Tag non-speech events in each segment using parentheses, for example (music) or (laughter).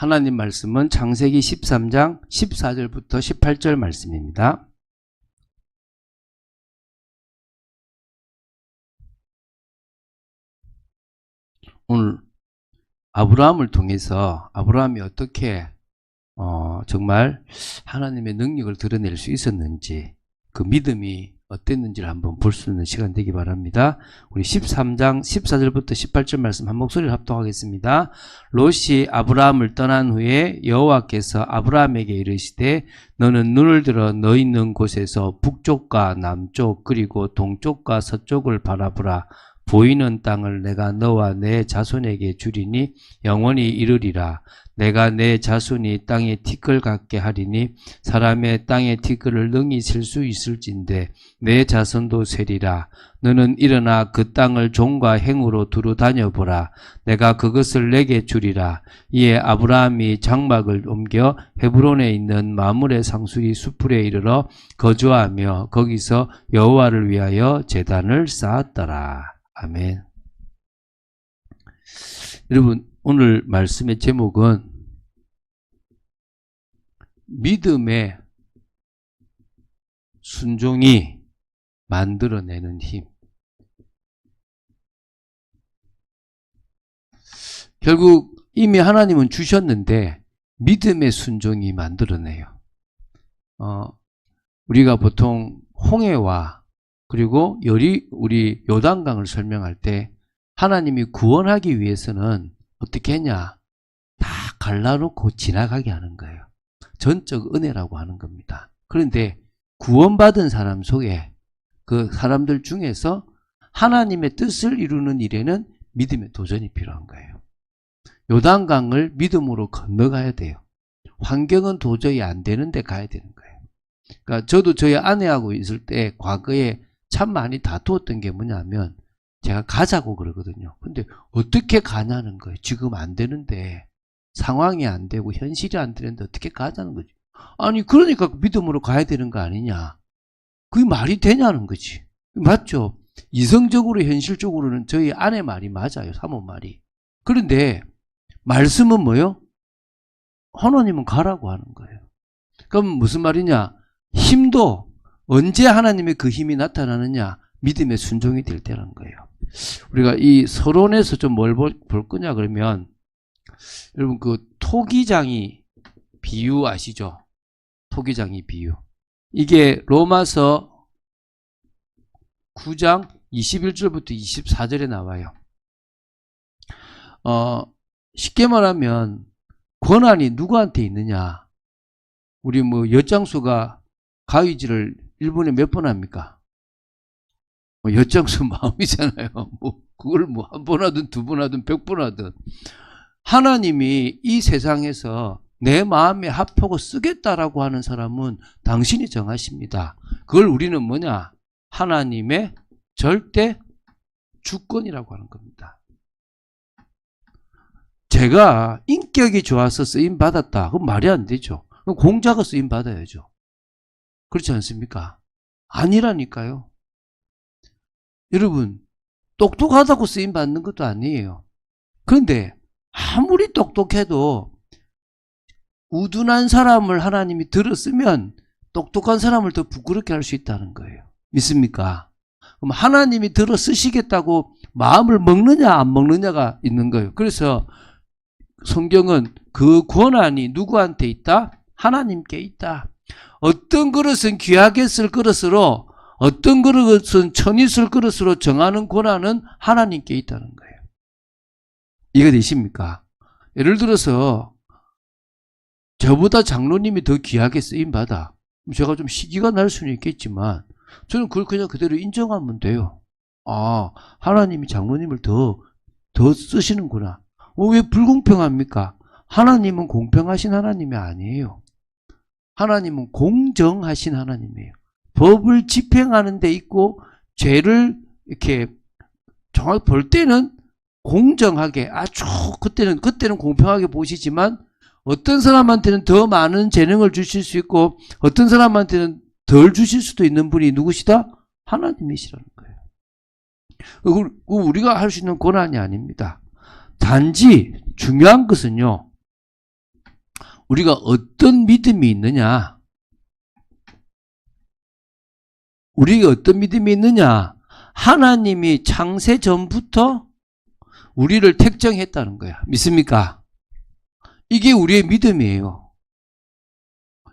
하나님 말씀은 창세기 13장 14절부터 18절 말씀입니다. 오늘 아브라함을 통해서 아브라함이 어떻게 어, 정말 하나님의 능력을 드러낼 수 있었는지 그 믿음이 어땠는지를 한번 볼 수 있는 시간 되기 바랍니다. 우리 13장 14절부터 18절 말씀 한 목소리를 합독하겠습니다. 롯이 아브라함을 떠난 후에 여호와께서 아브라함에게 이르시되 너는 눈을 들어 너 있는 곳에서 북쪽과 남쪽 그리고 동쪽과 서쪽을 바라보라 보이는 땅을 내가 너와 내 자손에게 주리니 영원히 이르리라. 내가 내 자손이 땅에 티끌 같게 하리니 사람의 땅에 티끌을 능히 셀수 있을진데 내 자손도 세리라. 너는 일어나 그 땅을 종과 행으로 두루 다녀보라. 내가 그것을 내게 주리라. 이에 아브라함이 장막을 옮겨 헤브론에 있는 마물의 상수리 수풀에 이르러 거주하며 거기서 여호와를 위하여 제단을 쌓았더라 아멘 여러분 오늘 말씀의 제목은 믿음의 순종이 만들어내는 힘. 결국 이미 하나님은 주셨는데 믿음의 순종이 만들어내요. 어, 우리가 보통 홍해와 그리고 열이 우리 요단강을 설명할 때 하나님이 구원하기 위해서는 어떻게 했냐? 다 갈라놓고 지나가게 하는 거예요. 전적 은혜라고 하는 겁니다. 그런데 구원받은 사람 속에 그 사람들 중에서 하나님의 뜻을 이루는 일에는 믿음의 도전이 필요한 거예요. 요단강을 믿음으로 건너가야 돼요. 환경은 도저히 안 되는데 가야 되는 거예요. 그러니까 저도 저희 아내하고 있을 때 과거에 참 많이 다투었던 게 뭐냐면 제가 가자고 그러거든요. 근데 어떻게 가냐는 거예요. 지금 안 되는데 상황이 안 되고 현실이 안 되는데 어떻게 가자는 거지. 아니 그러니까 믿음으로 가야 되는 거 아니냐. 그게 말이 되냐는 거지. 맞죠? 이성적으로 현실적으로는 저희 아내 말이 맞아요. 사모 말이. 그런데 말씀은 뭐요? 하나님은 가라고 하는 거예요. 그럼 무슨 말이냐? 힘도 언제 하나님의 그 힘이 나타나느냐? 믿음의 순종이 될 때라는 거예요. 우리가 이 서론에서 좀 뭘 볼 거냐 그러면 여러분 그 토기장이 비유 아시죠? 토기장이 비유. 이게 로마서 9장 21절부터 24절에 나와요. 어, 쉽게 말하면 권한이 누구한테 있느냐? 우리 뭐 엿장수가 가위질을 1분에 몇 번 합니까? 뭐 엿장수 (laughs) 마음이잖아요. 뭐 그걸 뭐 한 번 하든 두 번 하든 백 번 하든 하나님이 이 세상에서 내 마음에 합하고 쓰겠다라고 하는 사람은 당신이 정하십니다. 그걸 우리는 뭐냐? 하나님의 절대 주권이라고 하는 겁니다. 제가 인격이 좋아서 쓰임 받았다. 그건 말이 안 되죠. 공자가 쓰임 받아야죠. 그렇지 않습니까? 아니라니까요. 여러분, 똑똑하다고 쓰임 받는 것도 아니에요. 그런데 아무리 똑똑해도 우둔한 사람을 하나님이 들었으면 똑똑한 사람을 더 부끄럽게 할 수 있다는 거예요. 믿습니까? 그럼 하나님이 들어 쓰시겠다고 마음을 먹느냐 안 먹느냐가 있는 거예요. 그래서 성경은 그 권한이 누구한테 있다? 하나님께 있다. 어떤 그릇은 귀하게 쓸 그릇으로 어떤 그릇은 천이 쓸 그릇으로 정하는 권한은 하나님께 있다는 거예요. 이해가 되십니까? 예를 들어서 저보다 장로님이 더 귀하게 쓰임 받아. 제가 좀 시기가 날 수는 있겠지만 저는 그걸 그냥 그대로 인정하면 돼요. 아, 하나님이 장로님을 더, 더 쓰시는구나. 어, 왜 불공평합니까? 하나님은 공평하신 하나님이 아니에요. 하나님은 공정하신 하나님이에요. 법을 집행하는 데 있고 죄를 이렇게 정확히 볼 때는 공정하게 아주 그때는 그때는 공평하게 보시지만 어떤 사람한테는 더 많은 재능을 주실 수 있고 어떤 사람한테는 덜 주실 수도 있는 분이 누구시다? 하나님이시라는 거예요. 우리가 할 수 있는 권한이 아닙니다. 단지 중요한 것은요. 우리가 어떤 믿음이 있느냐? 우리가 어떤 믿음이 있느냐? 하나님이 창세 전부터 우리를 택정했다는 거야. 믿습니까? 이게 우리의 믿음이에요.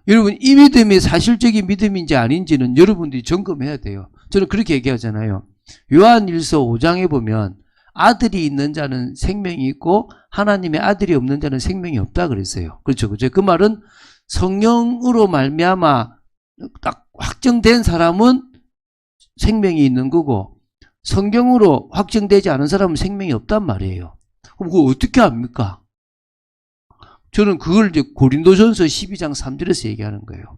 여러분, 이 믿음이 사실적인 믿음인지 아닌지는 여러분들이 점검해야 돼요. 저는 그렇게 얘기하잖아요. 요한 1서 5장에 보면 아들이 있는 자는 생명이 있고 하나님의 아들이 없는 자는 생명이 없다 그랬어요. 그렇죠. 그죠. 그 말은 성령으로 말미암아 딱 확정된 사람은 생명이 있는 거고 성경으로 확정되지 않은 사람은 생명이 없단 말이에요. 그럼 그거 어떻게 합니까? 저는 그걸 이제 고린도전서 12장 3절에서 얘기하는 거예요.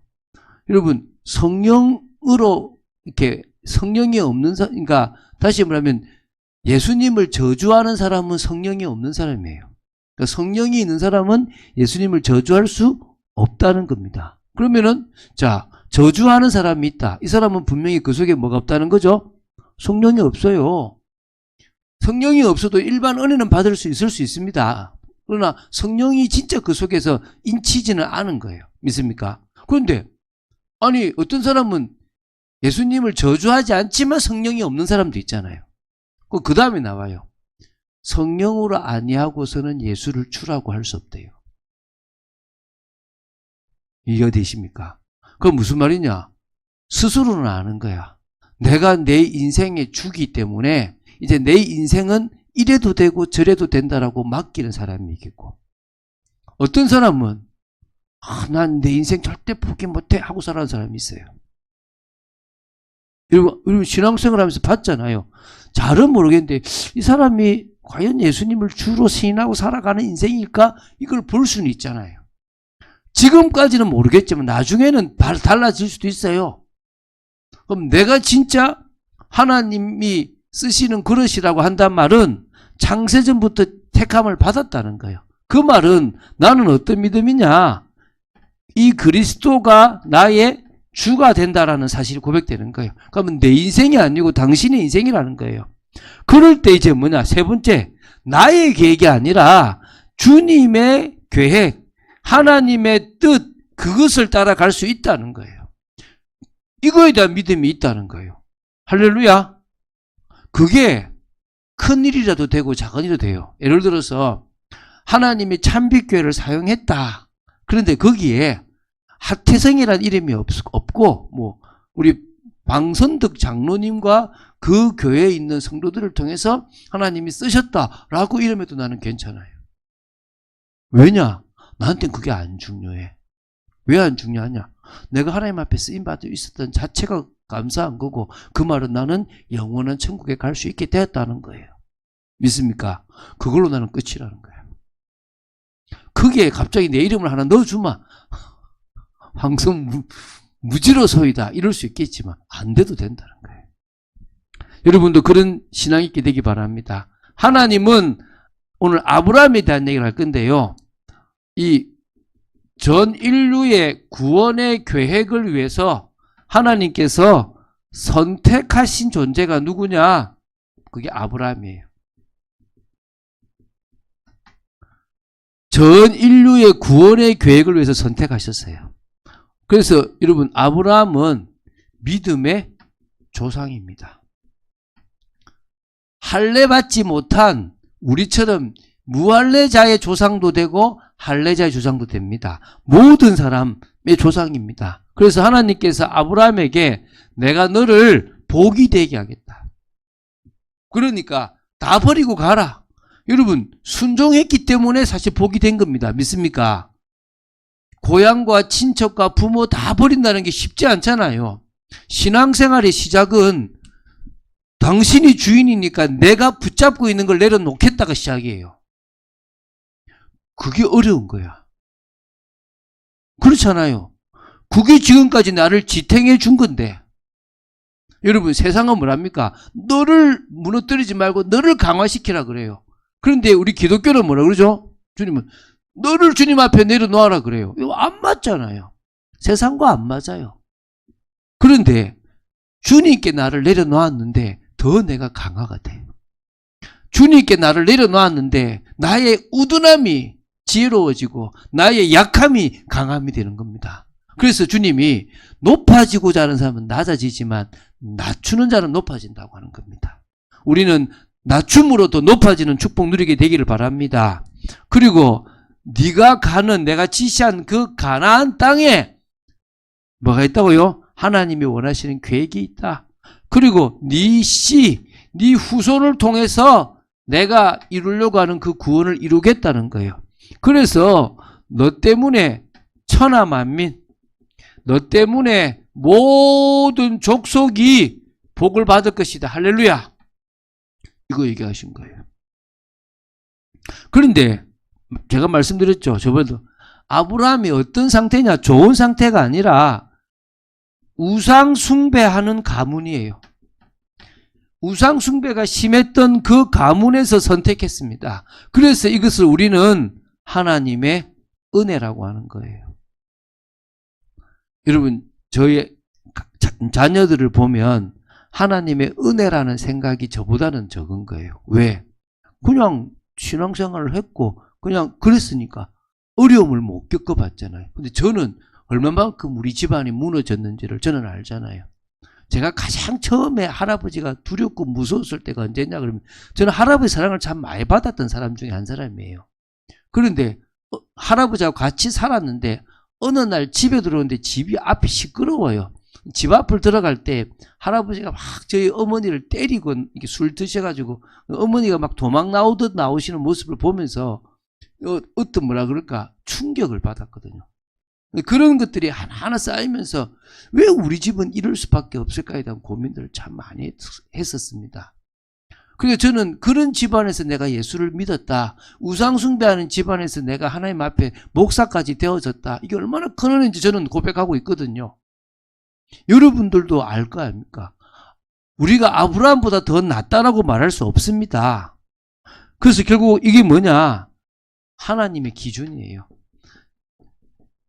여러분, 성령으로 이렇게 성령이 없는 사람, 그러니까 다시 말하면 예수님을 저주하는 사람은 성령이 없는 사람이에요. 그러니까 성령이 있는 사람은 예수님을 저주할 수 없다는 겁니다. 그러면은 자 저주하는 사람이 있다. 이 사람은 분명히 그 속에 뭐가 없다는 거죠? 성령이 없어요. 성령이 없어도 일반 은혜는 받을 수 있을 수 있습니다. 그러나 성령이 진짜 그 속에서 인치지는 않은 거예요. 믿습니까? 그런데 아니 어떤 사람은 예수님을 저주하지 않지만 성령이 없는 사람도 있잖아요. 그 다음에 나와요. 성령으로 아니하고서는 예수를 주라고 할 수 없대요. 이해가 되십니까? 그건 무슨 말이냐? 스스로는 아는 거야. 내가 내 인생의 주기 때문에 이제 내 인생은 이래도 되고 저래도 된다라고 맡기는 사람이 있겠고 어떤 사람은 아, 난 내 인생 절대 포기 못해 하고 살아가는 사람이 있어요. 여러분, 여러분 신앙생활 하면서 봤잖아요. 잘은 모르겠는데 이 사람이 과연 예수님을 주로 시인하고 살아가는 인생일까? 이걸 볼 수는 있잖아요. 지금까지는 모르겠지만 나중에는 달라질 수도 있어요. 그럼 내가 진짜 하나님이 쓰시는 그릇이라고 한단 말은 창세전부터 택함을 받았다는 거예요. 그 말은 나는 어떤 믿음이냐? 이 그리스도가 나의 주가 된다라는 사실이 고백되는 거예요. 그러면 내 인생이 아니고 당신의 인생이라는 거예요. 그럴 때 이제 뭐냐? 세 번째, 나의 계획이 아니라 주님의 계획, 하나님의 뜻, 그것을 따라갈 수 있다는 거예요. 이거에 대한 믿음이 있다는 거예요. 할렐루야. 그게 큰 일이라도 되고 작은 일도 돼요. 예를 들어서 하나님이 참빛교회를 사용했다. 그런데 거기에 하태성이라는 이름이 없, 없고 뭐 우리 방선득 장로님과 그 교회에 있는 성도들을 통해서 하나님이 쓰셨다라고 이름해도 나는 괜찮아요. 왜냐? 나한테는 그게 안 중요해. 왜 안 중요하냐? 내가 하나님 앞에 쓰임 받아 있었던 자체가 감사한 거고 그 말은 나는 영원한 천국에 갈 수 있게 되었다는 거예요. 믿습니까? 그걸로 나는 끝이라는 거예요. 그게 갑자기 내 이름을 하나 넣어주마. (laughs) 황성 무지로 소이다. 이럴 수 있겠지만 안 돼도 된다는 거예요. 여러분도 그런 신앙 있게 되기 바랍니다. 하나님은 오늘 아브라함에 대한 얘기를 할 건데요. 이 전 인류의 구원의 계획을 위해서 하나님께서 선택하신 존재가 누구냐? 그게 아브라함이에요. 전 인류의 구원의 계획을 위해서 선택하셨어요. 그래서 여러분 아브라함은 믿음의 조상입니다. 할례 받지 못한 우리처럼 무할례자의 조상도 되고 할례자의 조상도 됩니다. 모든 사람의 조상입니다. 그래서 하나님께서 아브라함에게 내가 너를 복이 되게 하겠다. 그러니까 다 버리고 가라. 여러분 순종했기 때문에 사실 복이 된 겁니다. 믿습니까? 고향과 친척과 부모 다 버린다는 게 쉽지 않잖아요. 신앙생활의 시작은 당신이 주인이니까 내가 붙잡고 있는 걸 내려놓겠다가 시작이에요. 그게 어려운 거야. 그렇잖아요. 그게 지금까지 나를 지탱해 준 건데. 여러분, 세상은 뭐랍니까? 너를 무너뜨리지 말고 너를 강화시키라 그래요. 그런데 우리 기독교는 뭐라 그러죠? 주님은 너를 주님 앞에 내려놓아라 그래요. 이거 안 맞잖아요. 세상과 안 맞아요. 그런데 주님께 나를 내려놓았는데 더 내가 강화가 돼. 주님께 나를 내려놓았는데 나의 우둔함이 지혜로워지고 나의 약함이 강함이 되는 겁니다. 그래서 주님이 높아지고자 하는 사람은 낮아지지만 낮추는 자는 높아진다고 하는 겁니다. 우리는 낮춤으로 더 높아지는 축복 누리게 되기를 바랍니다. 그리고 네가 가는 내가 지시한 그 가나안 땅에 뭐가 있다고요? 하나님이 원하시는 계획이 있다. 그리고 네 씨, 네 후손을 통해서 내가 이루려고 하는 그 구원을 이루겠다는 거예요. 그래서 너 때문에 천하 만민, 너 때문에 모든 족속이 복을 받을 것이다. 할렐루야. 이거 얘기하신 거예요. 그런데 제가 말씀드렸죠. 저번에도 아브라함이 어떤 상태냐? 좋은 상태가 아니라 우상 숭배하는 가문이에요. 우상 숭배가 심했던 그 가문에서 선택했습니다. 그래서 이것을 우리는 하나님의 은혜라고 하는 거예요. 여러분, 저희 자- 자녀들을 보면 하나님의 은혜라는 생각이 저보다는 적은 거예요. 왜? 그냥 신앙생활을 했고 그냥 그랬으니까 어려움을 못 겪어봤잖아요. 근데 저는 얼마만큼 우리 집안이 무너졌는지를 저는 알잖아요. 제가 가장 처음에 할아버지가 두렵고 무서웠을 때가 언제냐 그러면 저는 할아버지 사랑을 참 많이 받았던 사람 중에 한 사람이에요. 그런데 어, 할아버지하고 같이 살았는데 어느 날 집에 들어오는데 집이 앞이 시끄러워요. 집 앞을 들어갈 때 할아버지가 막 저희 어머니를 때리고 이렇게 술 드셔가지고 어머니가 막 도망 나오듯 나오시는 모습을 보면서 어, 어떤 뭐라 그럴까 충격을 받았거든요. 그런 것들이 하나하나 쌓이면서 왜 우리 집은 이럴 수밖에 없을까에 대한 고민들을 참 많이 했- 했었습니다. 그래서 저는 그런 집안에서 내가 예수를 믿었다. 우상숭배하는 집안에서 내가 하나님 앞에 목사까지 되어졌다. 이게 얼마나 큰 은혜인지 저는 고백하고 있거든요. 여러분들도 알 거 아닙니까? 우리가 아브라함보다 더 낫다라고 말할 수 없습니다. 그래서 결국 이게 뭐냐? 하나님의 기준이에요.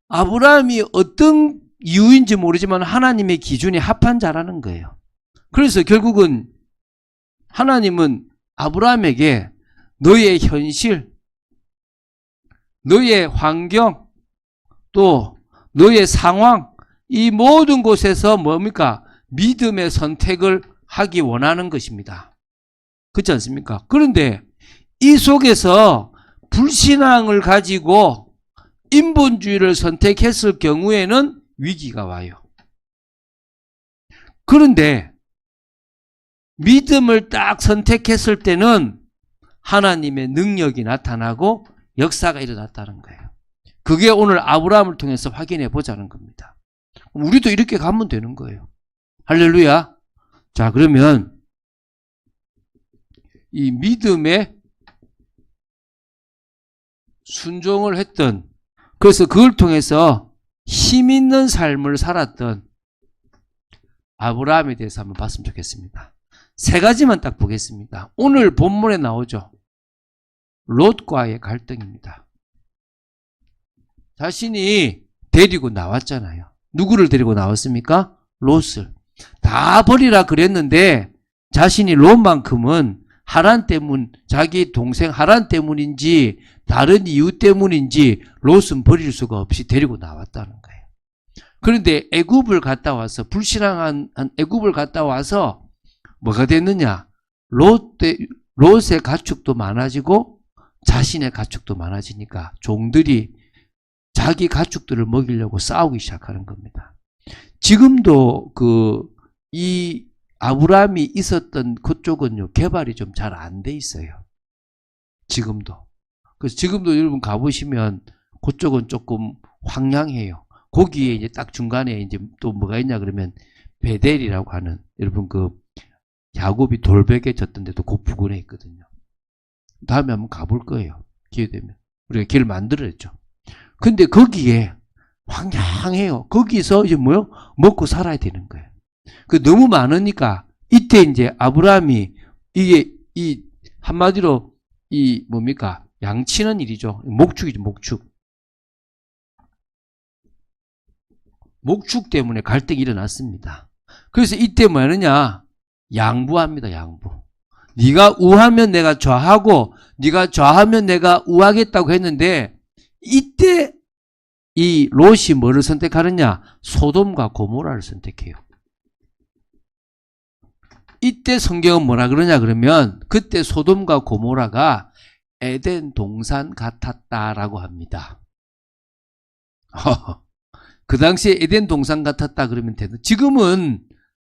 아브라함이 어떤 이유인지 모르지만 하나님의 기준에 합한 자라는 거예요. 그래서 결국은 하나님은 아브라함에게 너의 현실, 너의 환경, 또 너의 상황, 이 모든 곳에서 뭡니까? 믿음의 선택을 하기 원하는 것입니다. 그렇지 않습니까? 그런데 이 속에서 불신앙을 가지고 인본주의를 선택했을 경우에는 위기가 와요. 그런데 믿음을 딱 선택했을 때는 하나님의 능력이 나타나고 역사가 일어났다는 거예요. 그게 오늘 아브라함을 통해서 확인해 보자는 겁니다. 우리도 이렇게 가면 되는 거예요. 할렐루야. 자, 그러면 이 믿음에 순종을 했던 그래서 그걸 통해서 힘 있는 삶을 살았던 아브라함에 대해서 한번 봤으면 좋겠습니다. 세 가지만 딱 보겠습니다. 오늘 본문에 나오죠. 롯과의 갈등입니다. 자신이 데리고 나왔잖아요. 누구를 데리고 나왔습니까? 롯을. 다 버리라 그랬는데 자신이 롯만큼은 하란 때문, 자기 동생 하란 때문인지 다른 이유 때문인지 롯은 버릴 수가 없이 데리고 나왔다는 거예요. 그런데 애굽을 갔다 와서 불신앙한 한 애굽을 갔다 와서 뭐가 됐느냐? 롯의 롯의 가축도 많아지고 자신의 가축도 많아지니까 종들이 자기 가축들을 먹이려고 싸우기 시작하는 겁니다. 지금도 그 이 아브라함이 있었던 그쪽은요 개발이 좀 잘 안 돼 있어요. 지금도. 그래서 지금도 여러분 가보시면 그쪽은 조금 황량해요. 거기에 이제 딱 중간에 이제 또 뭐가 있냐 그러면 베델이라고 하는 여러분 그 야곱이 돌베개 졌던 데도 그 부근에 있거든요. 다음에 한번 가볼 거예요. 기회 되면. 우리가 길 만들었죠. 근데 거기에 황량해요. 거기서 이제 뭐요? 먹고 살아야 되는 거예요. 그 너무 많으니까 이때 이제 아브라함이 이게 이 한마디로 이 뭡니까? 양치는 일이죠. 목축이죠, 목축. 목축 때문에 갈등이 일어났습니다. 그래서 이때 뭐 하느냐? 양보합니다, 양보. 네가 우하면 내가 좌하고 네가 좌하면 내가 우하겠다고 했는데 이때 이 롯이 뭐를 선택하느냐? 소돔과 고모라를 선택해요. 이때 성경은 뭐라 그러냐 그러면 그때 소돔과 고모라가 에덴 동산 같았다라고 합니다. 그 당시에 에덴 동산 같았다 그러면 되는 지금은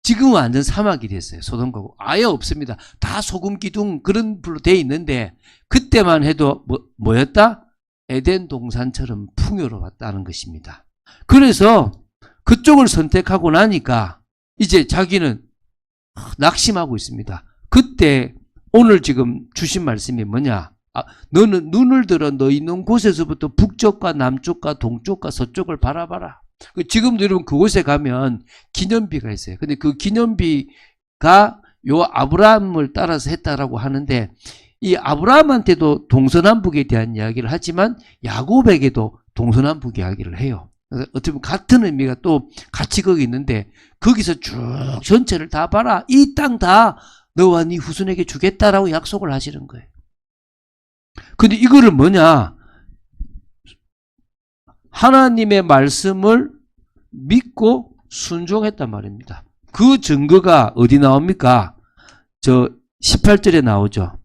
지금은 완전 사막이 됐어요. 소돔과 고 아예 없습니다. 다 소금 기둥 그런 불로 돼 있는데 그때만 해도 뭐, 뭐였다? 에덴 동산처럼 풍요로웠다는 것입니다. 그래서 그쪽을 선택하고 나니까 이제 자기는 낙심하고 있습니다. 그때 오늘 지금 주신 말씀이 뭐냐? 아, 너는 눈을 들어 너 있는 곳에서부터 북쪽과 남쪽과 동쪽과 서쪽을 바라봐라. 그 지금도 여러분 그곳에 가면 기념비가 있어요. 근데 그 기념비가 요 아브라함을 따라서 했다라고 하는데 이 아브라함한테도 동서남북에 대한 이야기를 하지만 야곱에게도 동서남북 이야기를 해요. 어떻게 보면 같은 의미가 또 같이 거기 있는데 거기서 쭉 전체를 다 봐라. 이 땅 다 너와 네 후손에게 주겠다라고 약속을 하시는 거예요. 근데 이거를 뭐냐? 하나님의 말씀을 믿고 순종했단 말입니다. 그 증거가 어디 나옵니까? 저 18절에 나오죠.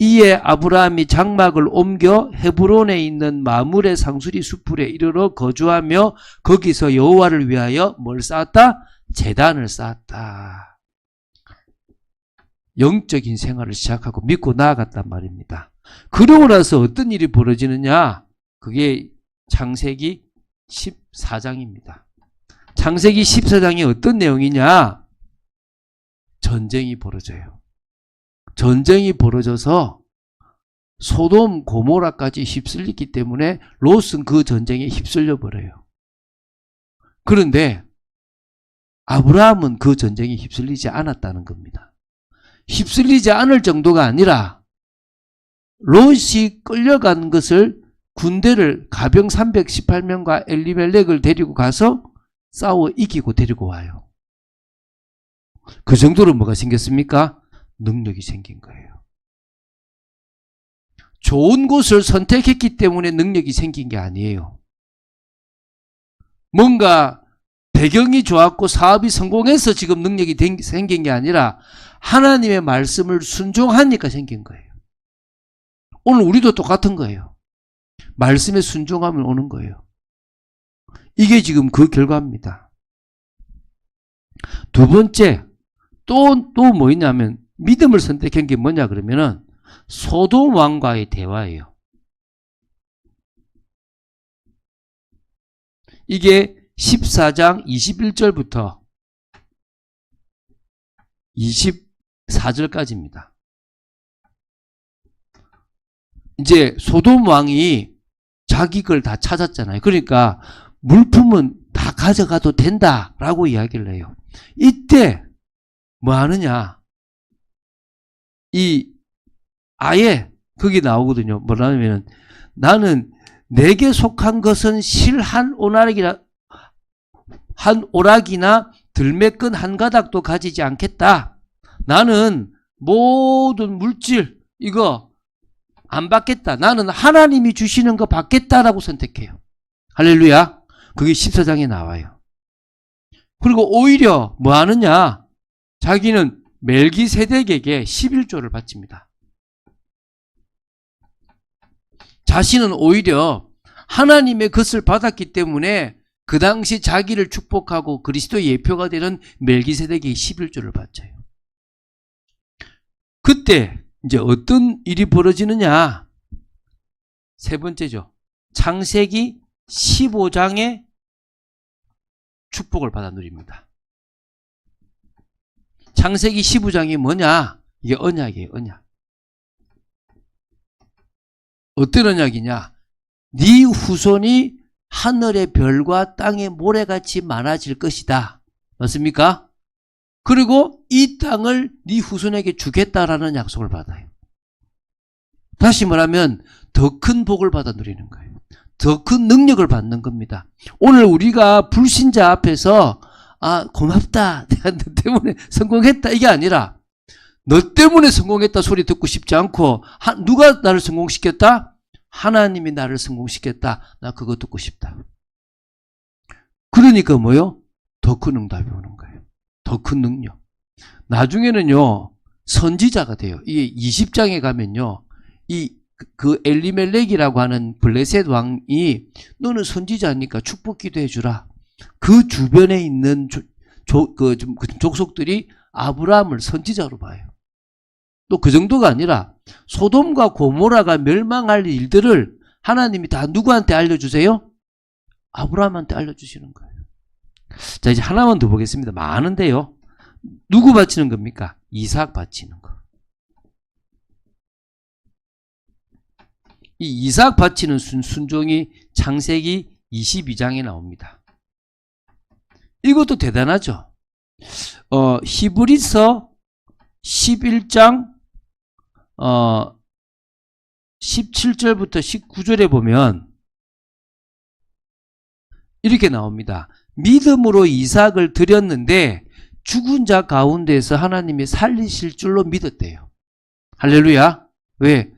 이에 아브라함이 장막을 옮겨 헤브론에 있는 마물의 상수리 수풀에 이르러 거주하며 거기서 여호와를 위하여 뭘 쌓았다? 재단을 쌓았다. 영적인 생활을 시작하고 믿고 나아갔단 말입니다. 그러고 나서 어떤 일이 벌어지느냐? 그게 창세기 14장입니다. 창세기 14장이 어떤 내용이냐? 전쟁이 벌어져요. 전쟁이 벌어져서 소돔 고모라까지 휩쓸리기 때문에 롯은 그 전쟁에 휩쓸려 버려요. 그런데 아브라함은 그 전쟁에 휩쓸리지 않았다는 겁니다. 휩쓸리지 않을 정도가 아니라 롯이 끌려간 것을 군대를 가병 318명과 엘리멜렉을 데리고 가서 싸워 이기고 데리고 와요. 그 정도로 뭐가 생겼습니까? 능력이 생긴 거예요. 좋은 곳을 선택했기 때문에 능력이 생긴 게 아니에요. 뭔가 배경이 좋았고 사업이 성공해서 지금 능력이 생긴 게 아니라 하나님의 말씀을 순종하니까 생긴 거예요. 오늘 우리도 똑같은 거예요. 말씀에 순종하면 오는 거예요. 이게 지금 그 결과입니다. 두 번째, 또, 또뭐 있냐면, 믿음을 선택한 게 뭐냐 그러면은, 소돔 왕과의 대화예요. 이게 14장 21절부터 24절까지입니다. 이제 소돔 왕이 자기 걸 다 찾았잖아요. 그러니까 물품은 다 가져가도 된다라고 이야기를 해요. 이때 뭐 하느냐? 이 아예 거기 나오거든요. 뭐라면 나는 내게 속한 것은 실한 오락이나 한 오락이나 들매끈 한 가닥도 가지지 않겠다. 나는 모든 물질 이거 안 받겠다. 나는 하나님이 주시는 거 받겠다라고 선택해요. 할렐루야. 그게 14장에 나와요. 그리고 오히려 뭐 하느냐? 자기는 멜기세덱에게 11조를 바칩니다. 자신은 오히려 하나님의 것을 받았기 때문에 그 당시 자기를 축복하고 그리스도의 예표가 되는 멜기세덱이 11조를 바쳐요. 그때 이제 어떤 일이 벌어지느냐? 세 번째죠. 창세기 15장의 축복을 받아 누립니다. 창세기 15장이 뭐냐? 이게 언약이에요, 언약. 어떤 언약이냐? 네 후손이 하늘의 별과 땅의 모래같이 많아질 것이다. 맞습니까? 그리고 이 땅을 네 후손에게 주겠다라는 약속을 받아요. 다시 말하면 더 큰 복을 받아 누리는 거예요. 더 큰 능력을 받는 겁니다. 오늘 우리가 불신자 앞에서 아 고맙다 (laughs) 내가 너 때문에 성공했다 이게 아니라 너 때문에 성공했다 소리 듣고 싶지 않고 하, 누가 나를 성공시켰다? 하나님이 나를 성공시켰다. 나 그거 듣고 싶다. 그러니까 뭐요? 더 큰 응답이 오는 거예요. 더 큰 능력. 나중에는요, 선지자가 돼요. 이게 20장에 가면요, 이, 그 엘리멜렉이라고 하는 블레셋 왕이 너는 선지자니까 축복 기도해 주라. 그 주변에 있는 조, 조, 그, 좀, 그 족속들이 아브라함을 선지자로 봐요. 또 그 정도가 아니라 소돔과 고모라가 멸망할 일들을 하나님이 다 누구한테 알려주세요? 아브라함한테 알려주시는 거예요. 자, 이제 하나만 더 보겠습니다. 많은데요. 누구 바치는 겁니까? 이삭 바치는 거. 이 이삭 바치는 순, 순종이 창세기 22장에 나옵니다. 이것도 대단하죠. 어, 히브리서 11장 어, 17절부터 19절에 보면 이렇게 나옵니다. 믿음으로 이삭을 드렸는데 죽은 자 가운데서 하나님이 살리실 줄로 믿었대요. 할렐루야. 왜?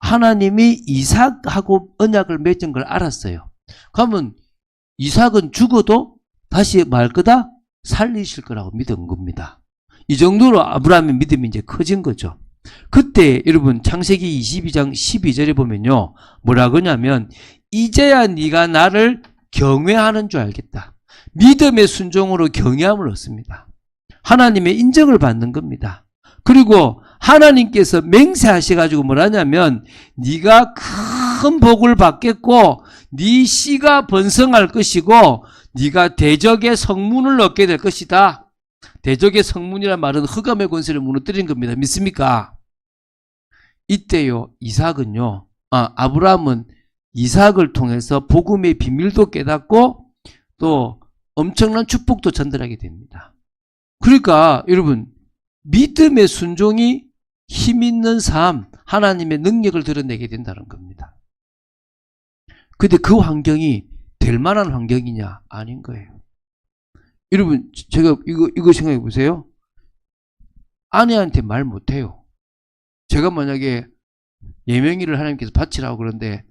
하나님이 이삭하고 언약을 맺은 걸 알았어요. 그러면 이삭은 죽어도 다시 말 거다 살리실 거라고 믿은 겁니다. 이 정도로 아브라함의 믿음이 이제 커진 거죠. 그때 여러분 창세기 22장 12절에 보면요. 뭐라 그러냐면 이제야 네가 나를 경외하는 줄 알겠다. 믿음의 순종으로 경외함을 얻습니다. 하나님의 인정을 받는 겁니다. 그리고 하나님께서 맹세하셔 가지고 뭐라냐면 네가 큰 복을 받겠고 네 씨가 번성할 것이고 네가 대적의 성문을 얻게 될 것이다. 대적의 성문이란 말은 흑암의 권세를 무너뜨린 겁니다. 믿습니까? 이때요 이삭은요 아 아브라함은 이삭을 통해서 복음의 비밀도 깨닫고 또 엄청난 축복도 전달하게 됩니다. 그러니까 여러분 믿음의 순종이 힘 있는 삶, 하나님의 능력을 드러내게 된다는 겁니다. 근데 그 환경이 될 만한 환경이냐? 아닌 거예요. 여러분, 제가 이거, 이거 생각해 보세요. 아내한테 말 못해요. 제가 만약에 예명이를 하나님께서 바치라고 그러는데,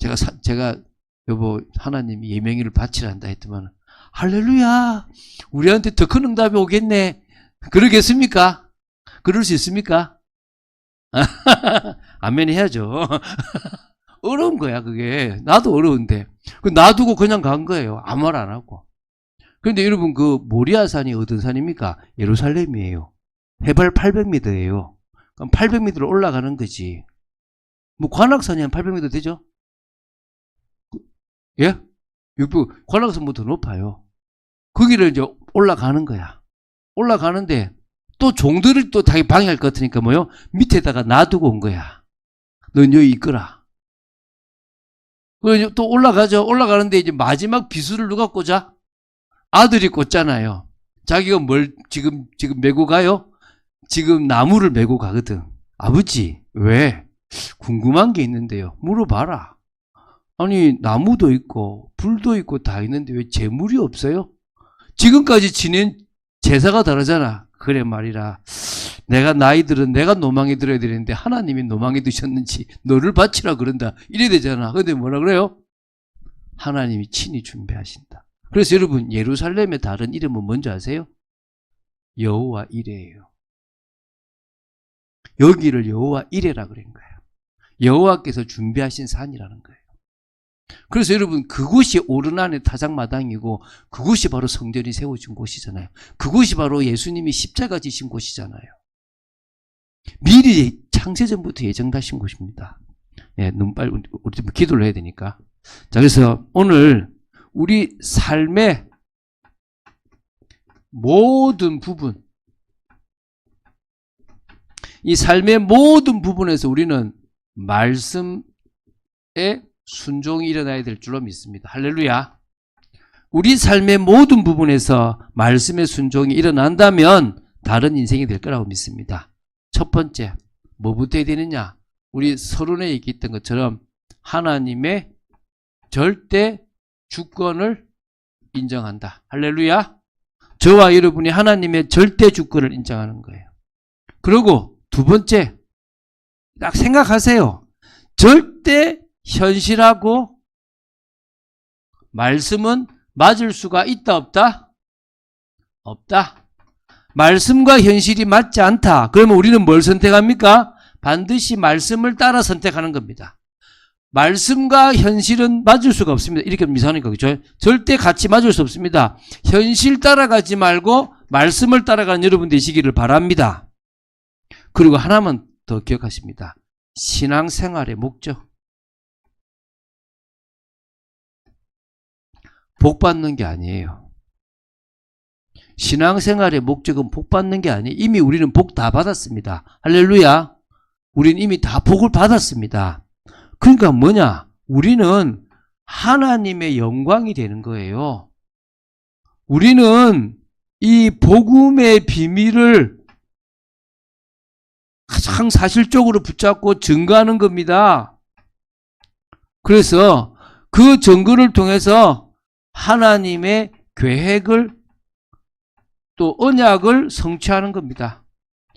제가, 사- 제가, 여보, 하나님이 예명이를 바치라 한다 했더만, 할렐루야! 우리한테 더 큰 응답이 오겠네. 그러겠습니까? 그럴 수 있습니까? (laughs) 아멘 해야죠. (laughs) 어려운 거야, 그게. 나도 어려운데. 그 놔두고 그냥 간 거예요. 아무 말 안 하고. 그런데 여러분, 그 모리아산이 어떤 산입니까? 예루살렘이에요. 해발 800m예요. 그럼 800m를 올라가는 거지. 뭐, 관악산이 한 800m 되죠? 그- 예? 600, 관악산보다 더 높아요. 거기를 이제 올라가는 거야. 올라가는데, 또 종들을 또 자기 방해할 것 같으니까 뭐요? 밑에다가 놔두고 온 거야. 넌 여기 있거라. 그래서 또 올라가죠. 올라가는데 이제 마지막 비수를 누가 꽂아? 아들이 꽂잖아요. 자기가 뭘 지금 지금 메고 가요? 지금 나무를 메고 가거든. 아버지 왜? 궁금한 게 있는데요. 물어봐라. 아니 나무도 있고 불도 있고 다 있는데 왜 재물이 없어요? 지금까지 지낸 제사가 다르잖아. 그래 말이라. 내가 나이 들은 내가 노망에 들어야 되는데 하나님이 노망에 드셨는지 너를 바치라 그런다. 이래 되잖아. 근데 뭐라 그래요? 하나님이 친히 준비하신다. 그래서 여러분 예루살렘의 다른 이름은 뭔지 아세요? 여호와 이레예요. 여기를 여호와 이레라 그런 거예요. 여호와께서 준비하신 산이라는 거예요. 그래서 여러분 그곳이 오르난의 타작마당이고 그곳이 바로 성전이 세워진 곳이잖아요. 그곳이 바로 예수님이 십자가 지신 곳이잖아요. 미리 창세전부터 예정하신 곳입니다. 예, 눈 빨리 우리 좀 기도를 해야 되니까. 자, 그래서 오늘 우리 삶의 모든 부분, 이 삶의 모든 부분에서 우리는 말씀에 순종이 일어나야 될 줄로 믿습니다. 할렐루야. 우리 삶의 모든 부분에서 말씀의 순종이 일어난다면 다른 인생이 될 거라고 믿습니다. 첫 번째, 뭐부터 해야 되느냐? 우리 서론에 얘기했던 것처럼 하나님의 절대 주권을 인정한다. 할렐루야. 저와 여러분이 하나님의 절대 주권을 인정하는 거예요. 그리고 두 번째, 딱 생각하세요. 절대 현실하고 말씀은 맞을 수가 있다 없다? 없다. 말씀과 현실이 맞지 않다. 그러면 우리는 뭘 선택합니까? 반드시 말씀을 따라 선택하는 겁니다. 말씀과 현실은 맞을 수가 없습니다. 이렇게 미사하니까 그죠? 절대 같이 맞을 수 없습니다. 현실 따라가지 말고 말씀을 따라가는 여러분 되시기를 바랍니다. 그리고 하나만 더 기억하십니다. 신앙생활의 목적. 복 받는 게 아니에요. 신앙생활의 목적은 복 받는 게 아니에요. 이미 우리는 복 다 받았습니다. 할렐루야. 우리는 이미 다 복을 받았습니다. 그러니까 뭐냐? 우리는 하나님의 영광이 되는 거예요. 우리는 이 복음의 비밀을 가장 사실적으로 붙잡고 증거하는 겁니다. 그래서 그 증거를 통해서 하나님의 계획을 또 언약을 성취하는 겁니다.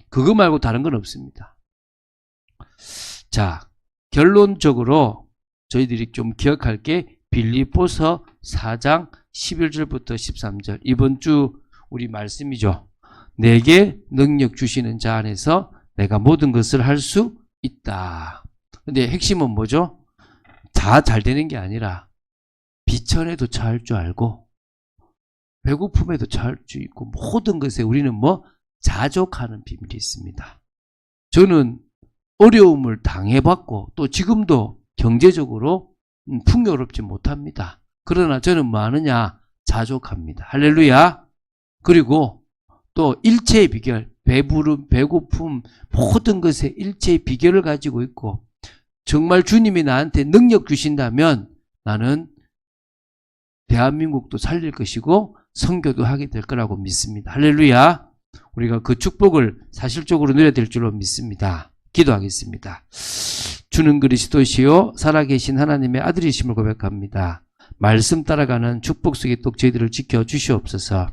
그거 말고 다른 건 없습니다. 자, 결론적으로 저희들이 좀 기억할 게 빌리포서 4장 11절부터 13절 이번 주 우리 말씀이죠. 내게 능력 주시는 자 안에서 내가 모든 것을 할 수 있다. 근데 핵심은 뭐죠? 다 잘 되는 게 아니라 비천에 도 처할 줄 알고 배고픔에도 줄 있고 모든 것에 우리는 뭐 자족하는 비밀이 있습니다. 저는 어려움을 당해봤고 또 지금도 경제적으로 음, 풍요롭지 못합니다. 그러나 저는 뭐 하느냐? 자족합니다. 할렐루야. 그리고 또 일체의 비결, 배부름, 배고픔, 모든 것에 일체의 비결을 가지고 있고 정말 주님이 나한테 능력 주신다면 나는 대한민국도 살릴 것이고 선교도 하게 될 거라고 믿습니다. 할렐루야. 우리가 그 축복을 사실적으로 누려야 될 줄로 믿습니다. 기도하겠습니다. 주는 그리스도시요 살아계신 하나님의 아들이심을 고백합니다. 말씀 따라가는 축복 속에 또 저희들을 지켜 주시옵소서.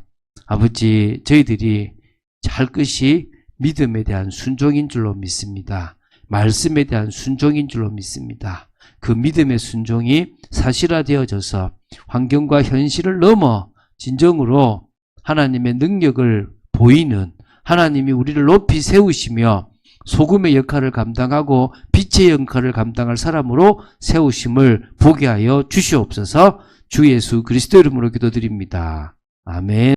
아버지, 저희들이 할 것이 믿음에 대한 순종인 줄로 믿습니다. 말씀에 대한 순종인 줄로 믿습니다. 그 믿음의 순종이 사실화되어져서 환경과 현실을 넘어 진정으로 하나님의 능력을 보이는 하나님이 우리를 높이 세우시며 소금의 역할을 감당하고 빛의 역할을 감당할 사람으로 세우심을 보게 하여 주시옵소서 주 예수 그리스도 이름으로 기도드립니다. 아멘.